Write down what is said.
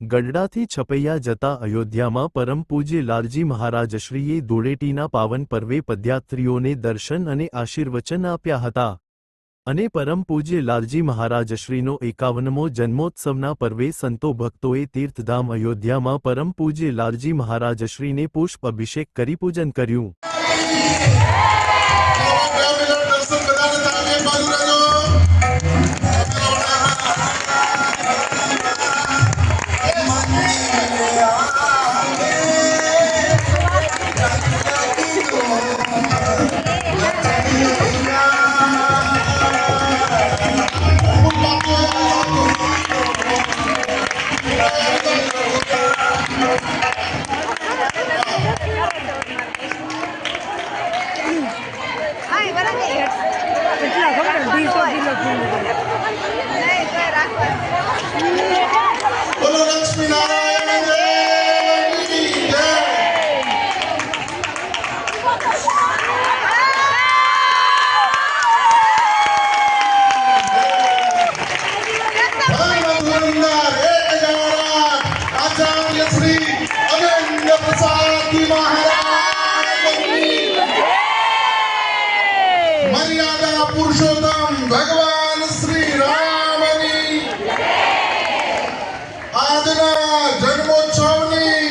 ગઢડાથી છપૈયા જતા અયોધ્યામાં પરમ પૂજ્ય લાલજી મહારાજશ્રીએ ધૂળેટીના પાવન પર્વે પદયાત્રીઓને દર્શન અને આશીર્વચન આપ્યા હતા. અને પરમ પૂજ્ય લાલજી મહારાજશ્રીનો એકાવનમો જન્મોત્સવના પર્વે સંતો ભક્તોએ તીર્થધામ અયોધ્યામાં પરમ પૂજ્ય લાલજી મહારાજશ્રીને પુષ્પ અભિષેક કરી પૂજન કર્યું. કેટલા ખબર વીસો કિલો નહીં તો રાખવા બોલો લક્ષ્મી નારાયણ દેવની જય ધર્મધુરંદર એક હજાર આચાર્ય શ્રી અનંત પ્રસાદજી મર્યાદા પુરુષોત્તમ ભગવાન શ્રી રામની આજના જન્મોત્સવની